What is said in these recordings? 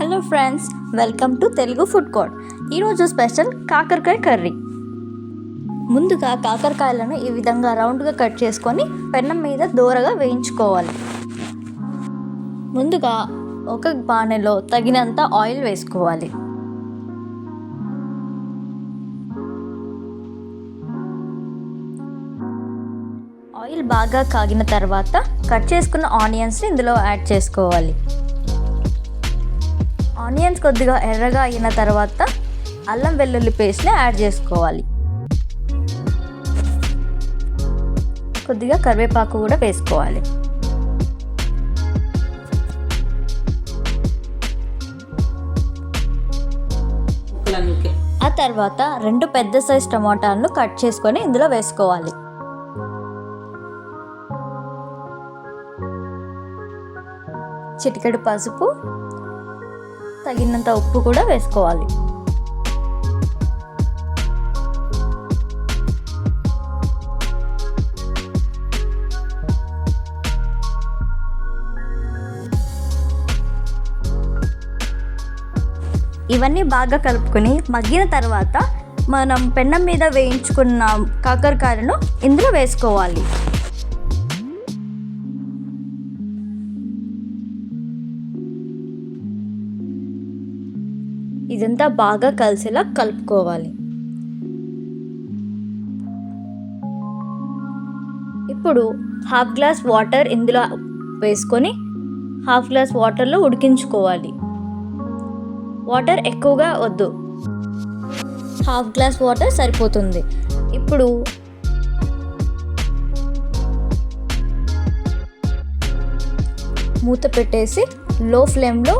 Hello friends welcome to Telugu food court ఈరోజు special కాకరకాయ curry. ముందుగా కాకరకాయలను ఈ విధంగా రౌండ్గా కట్ చేసుకొని పెన్నం మీద దూరగా వేయించుకోవాలి. ముందుగా ఒక బాణెలో తగినంత ఆయిల్ వేసుకోవాలి. ఆయిల్ బాగా కాగిన తర్వాత కట్ చేసుకున్న ఆనియన్స్ని ఇందులో యాడ్ చేసుకోవాలి. ఆనియన్స్ కొద్దిగా ఎర్రగా అయిన తర్వాత అల్లం వెల్లుల్లి పేస్ట్ని యాడ్ చేసుకోవాలి. కొద్దిగా కరివేపాకు కూడా వేసుకోవాలి. ఆ తర్వాత రెండు పెద్ద సైజ్ టమాటాలను కట్ చేసుకొని ఇందులో వేసుకోవాలి. చిటికెడు పసుపు తగినంత ఉప్పు కూడా వేసుకోవాలి. ఇవన్నీ బాగా కలుపుకొని మగ్గిన తర్వాత మనం పెన్నం మీద వేయించుకున్న కాకరకాయలను ఇందులో వేసుకోవాలి. ఇదంతా బాగా కలిసేలా కలుపుకోవాలి. ఇప్పుడు హాఫ్ గ్లాస్ వాటర్ ఇందులో వేసుకొని హాఫ్ గ్లాస్ వాటర్లో ఉడికించుకోవాలి. వాటర్ ఎక్కువగా వద్దు. హాఫ్ గ్లాస్ వాటర్ సరిపోతుంది. ఇప్పుడు మూత పెట్టేసి లో ఫ్లేమ్లో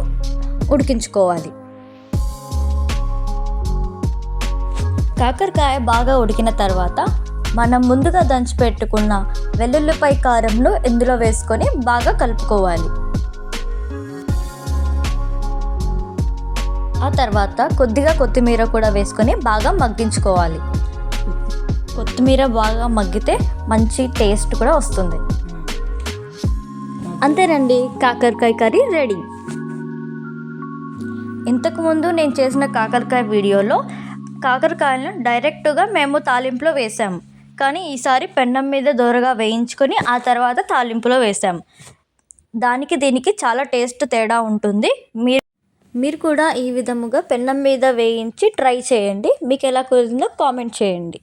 ఉడికించుకోవాలి. కాకరకాయ బాగా ఉడికిన తర్వాత మనం ముందుగా దంచి పెట్టుకున్న వెల్లుల్లిపై కారంను ఇందులో వేసుకొని బాగా కలుపుకోవాలి. ఆ తర్వాత కొద్దిగా కొత్తిమీర కూడా వేసుకొని బాగా మగ్గించుకోవాలి. కొత్తిమీర బాగా మగ్గితే మంచి టేస్ట్ కూడా వస్తుంది. అంతేనండి కాకరకాయ కర్రీ రెడీ. ఇంతకుముందు నేను చేసిన కాకరకాయ వీడియోలో కాకరకాయలను డైరెక్ట్గా మేము తాలింపులో వేసాం కానీ ఈసారి పెన్నం మీద దూరగా వేయించుకొని ఆ తర్వాత తాలింపులో వేసాం దానికి దీనికి చాలా టేస్ట్ తేడా ఉంటుంది. మీరు మీరు కూడా ఈ విధముగా పెన్నం మీద వేయించి ట్రై చేయండి. మీకు ఎలా కుదిరిందో కామెంట్ చేయండి.